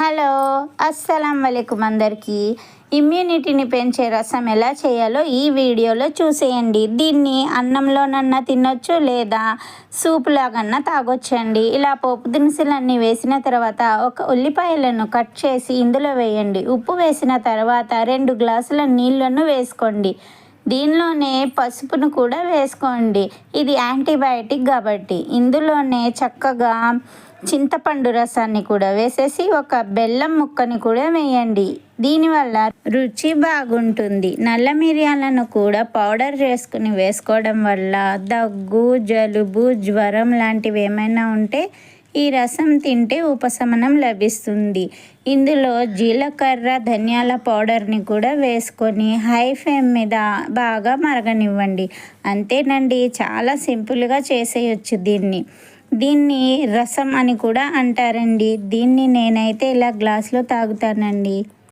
Hello అస్సలం వలైకుం అందరికీ. ఇమ్యూనిటీని పెంచే రసం ఎలా చేయాలో ఈ వీడియోలో చూసేయండి. దీన్ని అన్నంలోనన్నా తినొచ్చు లేదా సూప్ లాగన్నా తాగొచ్చండి. ఇలా పోపు దినుసులన్నీ వేసిన తర్వాత ఒక ఉల్లిపాయలను కట్ చేసి ఇందులో వేయండి. ఉప్పు వేసిన తర్వాత రెండు గ్లాసుల నీళ్ళను వేసుకోండి. దీనిలోనే పసుపును కూడా వేసుకోండి. ఇది యాంటీబయాటిక్ కాబట్టి ఇందులోనే చక్కగా చింతపండు రసాన్ని కూడా వేసేసి ఒక బెల్లం ముక్కని కూడా వేయండి. దీనివల్ల రుచి బాగుంటుంది. నల్ల మిరియాలను కూడా పౌడర్ చేసుకుని వేసుకోవడం వల్ల దగ్గు జలుబు జ్వరం లాంటివి ఏమైనా ఉంటే ఈ రసం తింటే ఉపశమనం లభిస్తుంది. ఇందులో జీలకర్ర ధనియాల పౌడర్ని కూడా వేసుకొని హై ఫ్లేమ్ మీద బాగా మరగనివ్వండి. అంతేనండి చాలా సింపుల్గా చేసేయచ్చు దీన్ని. దీన్ని రసం అని కూడా అంటారండి. దీన్ని నేనైతే ఇలా గ్లాస్లో తాగుతానండి.